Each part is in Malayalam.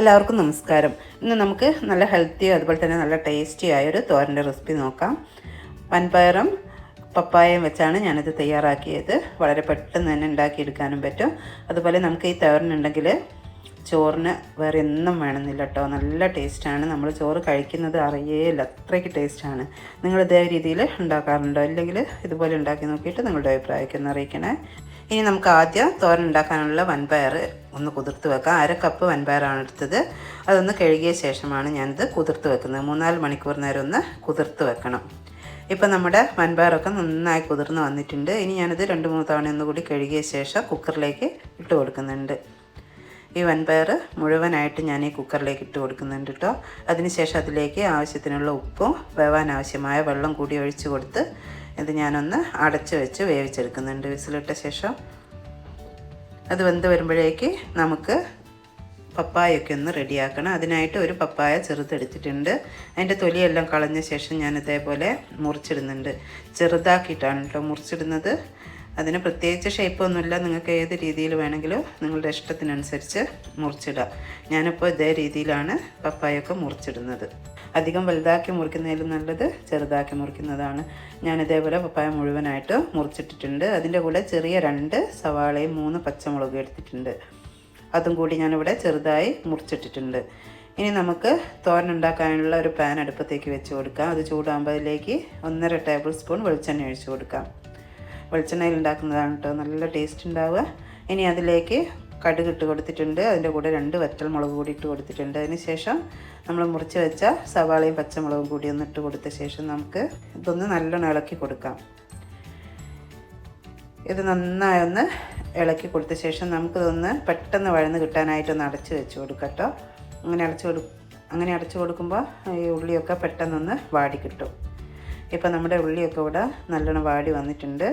എല്ലാവർക്കും നമസ്കാരം. ഇന്ന് നമുക്ക് നല്ല ഹെൽത്തി അതുപോലെ തന്നെ നല്ല ടേസ്റ്റി ആയൊരു തോരന്റെ റെസിപ്പി നോക്കാം. പൻപയറും പപ്പായയും വെച്ചാണ് ഞാനിത് തയ്യാറാക്കിയത്. വളരെ പെട്ടെന്ന് തന്നെ ഉണ്ടാക്കിയെടുക്കാനും പറ്റും. അതുപോലെ നമുക്ക് ഈ തോരനുണ്ടെങ്കിൽ ചോറിന് വേറെ ഒന്നും വേണമെന്നില്ല കേട്ടോ. നല്ല ടേസ്റ്റാണ് നമ്മൾ ചോറ് കഴിക്കുന്നത് അറിയേയില്ല. അത്രയ്ക്ക് ടേസ്റ്റാണ് നിങ്ങൾ ഇതേ രീതിയിൽ ഉണ്ടാക്കാറുണ്ടോ? അല്ലെങ്കിൽ ഇതുപോലെ ഉണ്ടാക്കി നോക്കിയിട്ട് നിങ്ങളുടെ അഭിപ്രായമൊക്കെ ഒന്ന് അറിയിക്കണേ. ഇനി നമുക്ക് ആദ്യം തോരൻ ഉണ്ടാക്കാനുള്ള വൻപയർ ഒന്ന് കുതിർത്ത് വെക്കാം. അര കപ്പ് വൻപയറാണ് എടുത്തത്. അതൊന്ന് കഴുകിയ ശേഷമാണ് ഞാനിത് കുതിർത്ത് വെക്കുന്നത്. മൂന്നാൽ മണിക്കൂർ നേരം ഒന്ന് കുതിർത്ത് വെക്കണം. ഇപ്പം നമ്മുടെ വൻപയറൊക്കെ നന്നായി കുതിർന്ന് വന്നിട്ടുണ്ട്. ഇനി ഞാനിത് രണ്ട് മൂന്ന് തവണ ഒന്നുകൂടി കഴുകിയ ശേഷം കുക്കറിലേക്ക് ഇട്ട് കൊടുക്കുന്നുണ്ട്. ഈ വൻപയർ മുഴുവനായിട്ട് ഞാൻ ഈ കുക്കറിലേക്ക് ഇട്ട് കൊടുക്കുന്നുണ്ട് കേട്ടോ അതിനുശേഷം അതിലേക്ക് ആവശ്യത്തിനുള്ള ഉപ്പും വേവാൻ ആവശ്യമായ വെള്ളം കൂടി ഒഴിച്ച് കൊടുത്ത് ഇത് ഞാനൊന്ന് അടച്ച് വെച്ച് വേവിച്ചെടുക്കുന്നുണ്ട് വിസിലിട്ട ശേഷം. അത് വെന്ത് വരുമ്പോഴേക്ക് നമുക്ക് പപ്പായൊക്കെ ഒന്ന് റെഡിയാക്കണം. അതിനായിട്ട് ഒരു പപ്പായ ചെറുതെടുത്തിട്ടുണ്ട്. അതിന്റെ തൊലിയെല്ലാം കളഞ്ഞ ശേഷം ഞാൻ ഇതേപോലെ മുറിച്ചിടുന്നുണ്ട്. ചെറുതാക്കിയിട്ടാണ് കേട്ടോ മുറിച്ചിടുന്നത്. അതിന് പ്രത്യേകിച്ച് ഷേപ്പൊന്നുമില്ല. നിങ്ങൾക്ക് ഏത് രീതിയിൽ വേണമെങ്കിലും നിങ്ങളുടെ ഇഷ്ടത്തിനനുസരിച്ച് മുറിച്ചിടാം. ഞാനിപ്പോൾ ഇതേ രീതിയിലാണ് പപ്പായൊക്കെ മുറിച്ചിടുന്നത്. അധികം വലുതാക്കി മുറിക്കുന്നതിലും നല്ലത് ചെറുതാക്കി മുറിക്കുന്നതാണ്. ഞാൻ ഇതേപോലെ പപ്പായ മുഴുവനായിട്ട് മുറിച്ചിട്ടിട്ടുണ്ട്. അതിന്റെ കൂടെ ചെറിയ രണ്ട് സവാളയും മൂന്ന് പച്ചമുളകും എടുത്തിട്ടുണ്ട്. അതും കൂടി ഞാനിവിടെ ചെറുതായി മുറിച്ചിട്ടിട്ടുണ്ട്. ഇനി നമുക്ക് തോരൻ ഉണ്ടാക്കാനുള്ള ഒരു പാൻ അടുപ്പത്തേക്ക് വെച്ച് കൊടുക്കാം. അത് ചൂടാകുമ്പോൾ അതിലേക്ക് ഒന്നര ടേബിൾ സ്പൂൺ വെളിച്ചെണ്ണ ഒഴിച്ചു കൊടുക്കാം. വെളിച്ചെണ്ണയിൽ ഉണ്ടാക്കുന്നതാണ് കേട്ടോ നല്ല ടേസ്റ്റ് ഉണ്ടാവുക. ഇനി അതിലേക്ക് കടുക് ഇട്ട് കൊടുത്തിട്ടുണ്ട്. അതിന്റെ കൂടെ രണ്ട് വറ്റൽ മുളക് കൂടി ഇട്ട് കൊടുത്തിട്ടുണ്ട്. അതിന് ശേഷം നമ്മൾ മുറിച്ച് വെച്ച സവാളയും പച്ചമുളകും കൂടി ഒന്ന് ഇട്ട് കൊടുത്ത ശേഷം നമുക്ക് ഇതൊന്ന് നല്ലോണം ഇളക്കി കൊടുക്കാം. ഇത് നന്നായി ഒന്ന് ഇളക്കി കൊടുത്ത ശേഷം നമുക്കിതൊന്ന് പെട്ടെന്ന് വഴന്ന് കിട്ടാനായിട്ടൊന്ന് അടച്ച് വെച്ച് കൊടുക്കാം കേട്ടോ. അങ്ങനെ അടച്ച് കൊടു അങ്ങനെ അടച്ച് കൊടുക്കുമ്പോൾ ഈ ഉള്ളിയൊക്കെ പെട്ടെന്നൊന്ന് വാടി കിട്ടും. ഇപ്പം നമ്മുടെ ഉള്ളിയൊക്കെ ഇവിടെ നല്ലോണം വാടി വന്നിട്ടുണ്ട്.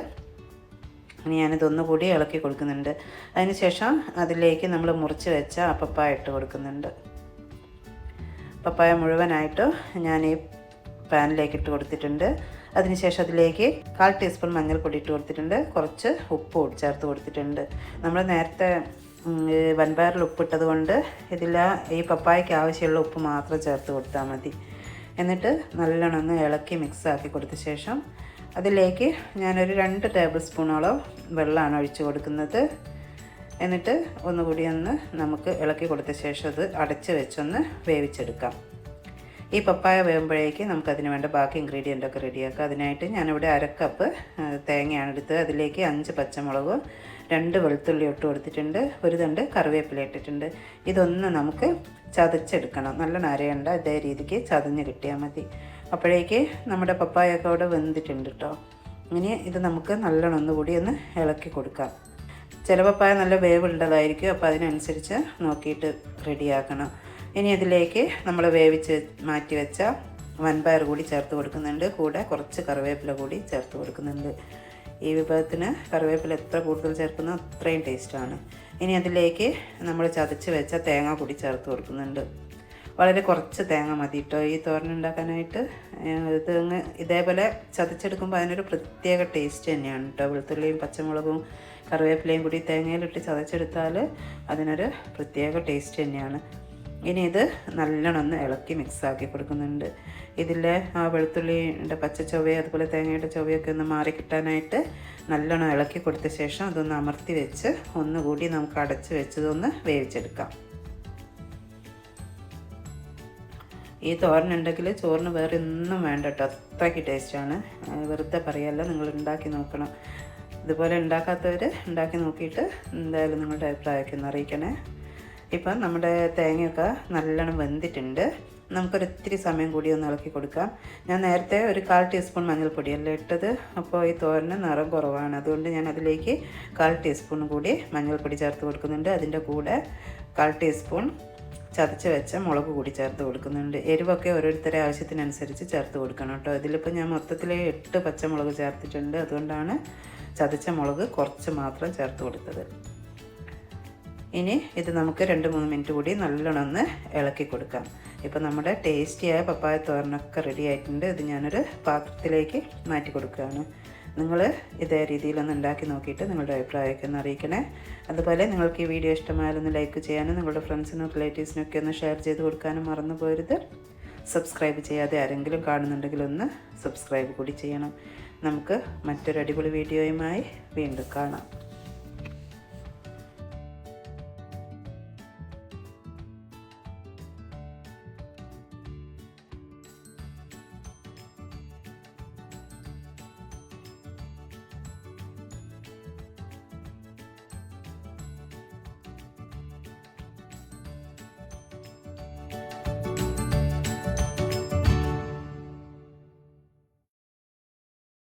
ഇനി ഞാനിതൊന്ന് കൂടി ഇളക്കി കൊടുക്കുന്നുണ്ട്. അതിനുശേഷം അതിലേക്ക് നമ്മൾ മുറിച്ച് വെച്ച പപ്പായ ഇട്ട് കൊടുക്കുന്നുണ്ട്. പപ്പായ മുഴുവനായിട്ട് ഞാൻ ഈ പാനിലേക്ക് ഇട്ട് കൊടുത്തിട്ടുണ്ട്. അതിനുശേഷം അതിലേക്ക് കാൽ ടീസ്പൂൺ മഞ്ഞൾപ്പൊടി ഇട്ട് കൊടുത്തിട്ടുണ്ട്. കുറച്ച് ഉപ്പ് ചേർത്ത് കൊടുത്തിട്ടുണ്ട്. നമ്മൾ നേരത്തെ വൻപയറിൽ ഉപ്പിട്ടത് കൊണ്ട് ഇതിൽ ഈ പപ്പായയ്ക്ക് ആവശ്യമുള്ള ഉപ്പ് മാത്രം ചേർത്ത് കൊടുത്താൽ മതി. എന്നിട്ട് നല്ലോണം ഒന്ന് ഇളക്കി മിക്സ് ആക്കി കൊടുത്ത ശേഷം അതിലേക്ക് ഞാനൊരു രണ്ട് ടേബിൾ സ്പൂണോളം വെള്ളമാണ് ഒഴിച്ച് കൊടുക്കുന്നത്. എന്നിട്ട് ഒന്നുകൂടി ഒന്ന് നമുക്ക് ഇളക്കി കൊടുത്ത ശേഷം അത് അടച്ച് വെച്ചൊന്ന് വേവിച്ചെടുക്കാം. ഈ പപ്പായ വേകുമ്പോഴേക്ക് നമുക്കതിന് വേണ്ട ബാക്കി ഇൻഗ്രീഡിയന്റ് ഒക്കെ റെഡിയാക്കാം അതിനായിട്ട് ഞാനിവിടെ അരക്കപ്പ് തേങ്ങയാണ് എടുത്തത്. അതിലേക്ക് അഞ്ച് പച്ചമുളക് രണ്ട് വെളുത്തുള്ളി ഇട്ട് കൊടുത്തിട്ടുണ്ട്. ഒരു തണ്ട് കറിവേപ്പില ഇട്ടിട്ടുണ്ട്. ഇതൊന്ന് നമുക്ക് ചതച്ചെടുക്കണം. നല്ല നരയുണ്ട ഇതേ രീതിക്ക് ചതഞ്ഞ് കിട്ടിയാൽ മതി. അപ്പോഴേക്ക് നമ്മുടെ പപ്പായൊക്കെ അവിടെ വെന്തിട്ടുണ്ട് കേട്ടോ. ഇനി ഇത് നമുക്ക് നല്ലോണം ഒന്നുകൂടി ഒന്ന് ഇളക്കി കൊടുക്കാം. ചില പപ്പായ നല്ല വേവുള്ളതായിരിക്കും അപ്പോൾ അതിനനുസരിച്ച് നോക്കിയിട്ട് റെഡിയാക്കണം. ഇനി അതിലേക്ക് നമ്മൾ വേവിച്ച് മാറ്റി വെച്ച വൻപയർ കൂടി ചേർത്ത് കൊടുക്കുന്നുണ്ട്. കൂടെ കുറച്ച് കറിവേപ്പില കൂടി ചേർത്ത് കൊടുക്കുന്നുണ്ട്. ഈ വിഭവത്തിന് കറിവേപ്പില എത്ര കൂടുതൽ ചേർക്കുന്നോ അത്രയും ടേസ്റ്റാണ് ഇനി അതിലേക്ക് നമ്മൾ ചതച്ച് വെച്ച തേങ്ങ കൂടി ചേർത്ത് കൊടുക്കുന്നുണ്ട്. വളരെ കുറച്ച് തേങ്ങ മതി കേട്ടോ ഈ തോരൻ ഉണ്ടാക്കാനായിട്ട് തേങ്ങ ഇതേപോലെ ചതച്ചെടുക്കുമ്പോൾ അതിനൊരു പ്രത്യേക ടേസ്റ്റ് തന്നെയാണ് കേട്ടോ വെളുത്തുള്ളിയും പച്ചമുളകും കറിവേപ്പിലയും കൂടി തേങ്ങയിലിട്ട് ചതച്ചെടുത്താൽ അതിനൊരു പ്രത്യേക ടേസ്റ്റ് തന്നെയാണ്. ഇനി ഇത് നല്ലോണം ഒന്ന് ഇളക്കി മിക്സാക്കി കൊടുക്കുന്നുണ്ട്. ഇതിലെ ആ വെളുത്തുള്ളിയുടെ പച്ച ചൊവ്വയും അതുപോലെ തേങ്ങയുടെ ചൊവ്വയൊക്കെ ഒന്ന് മാറി കിട്ടാനായിട്ട് നല്ലോണം ഇളക്കി കൊടുത്ത ശേഷം അതൊന്ന് അമർത്തി വെച്ച് ഒന്നുകൂടി നമുക്ക് അടച്ച് വെച്ചതൊന്ന് വേവിച്ചെടുക്കാം. ഈ തോരനുണ്ടെങ്കിൽ ചോറിന് വേറെ ഒന്നും വേണ്ട കേട്ടോ. അത്രയ്ക്ക് ടേസ്റ്റാണ് വെറുതെ പറയല്ല നിങ്ങൾ ഉണ്ടാക്കി നോക്കണം. ഇതുപോലെ ഉണ്ടാക്കാത്തവർ ഉണ്ടാക്കി നോക്കിയിട്ട് എന്തായാലും നിങ്ങളുടെ അഭിപ്രായമൊക്കെ ഒന്ന് അറിയിക്കണേ. ഇപ്പം നമ്മുടെ തേങ്ങയൊക്കെ നല്ലോണം വെന്തിട്ടുണ്ട്. നമുക്കൊരു ഇത്തിരി സമയം കൂടി ഒന്ന് ഇളക്കി കൊടുക്കാം. ഞാൻ നേരത്തെ ഒരു കാൽ ടീസ്പൂൺ മഞ്ഞൾപ്പൊടിയല്ലേ ഇട്ടത്? അപ്പോൾ ഈ തോരന് നിറം കുറവാണ്. അതുകൊണ്ട് ഞാൻ അതിലേക്ക് കാൽ ടീസ്പൂൺ കൂടി മഞ്ഞൾപ്പൊടി ചേർത്ത് കൊടുക്കുന്നുണ്ട്. അതിന്റെ കൂടെ കാൽ ടീസ്പൂൺ ചതച്ച് വെച്ച മുളക് കൂടി ചേർത്ത് കൊടുക്കുന്നുണ്ട്. എരിവൊക്കെ ഓരോരുത്തരെ ആവശ്യത്തിനനുസരിച്ച് ചേർത്ത് കൊടുക്കണം കേട്ടോ. ഇതിലിപ്പോൾ ഞാൻ മൊത്തത്തിൽ എട്ട് പച്ചമുളക് ചേർത്തിട്ടുണ്ട്. അതുകൊണ്ടാണ് ചതച്ച മുളക് കുറച്ച് മാത്രം ചേർത്ത് കൊടുത്തത്. ഇനി ഇത് നമുക്ക് രണ്ട് മൂന്ന് മിനിറ്റ് കൂടി നല്ലോണം ഒന്ന് ഇളക്കി കൊടുക്കാം. ഇപ്പോൾ നമ്മുടെ ടേസ്റ്റിയായ പപ്പായ തോരനൊക്കെ റെഡി ആയിട്ടുണ്ട്. ഇത് ഞാനൊരു പാത്രത്തിലേക്ക് മാറ്റി കൊടുക്കുകയാണ്. നിങ്ങൾ ഇതേ രീതിയിലൊന്ന് ഉണ്ടാക്കി നോക്കിയിട്ട് നിങ്ങളുടെ അഭിപ്രായമൊക്കെ ഒന്ന് അറിയിക്കണേ. അതുപോലെ നിങ്ങൾക്ക് ഈ വീഡിയോ ഇഷ്ടമായാലൊന്ന് ലൈക്ക് ചെയ്യാനും നിങ്ങളുടെ ഫ്രണ്ട്സിനും റിലേറ്റീവ്സിനും ഒക്കെ ഒന്ന് ഷെയർ ചെയ്ത് കൊടുക്കാനും മറന്നു പോരുത്. സബ്സ്ക്രൈബ് ചെയ്യാതെ ആരെങ്കിലും കാണുന്നുണ്ടെങ്കിൽ ഒന്ന് സബ്സ്ക്രൈബ് കൂടി ചെയ്യണം. നമുക്ക് മറ്റൊരു അടിപൊളി വീഡിയോയുമായി വീണ്ടും കാണാം.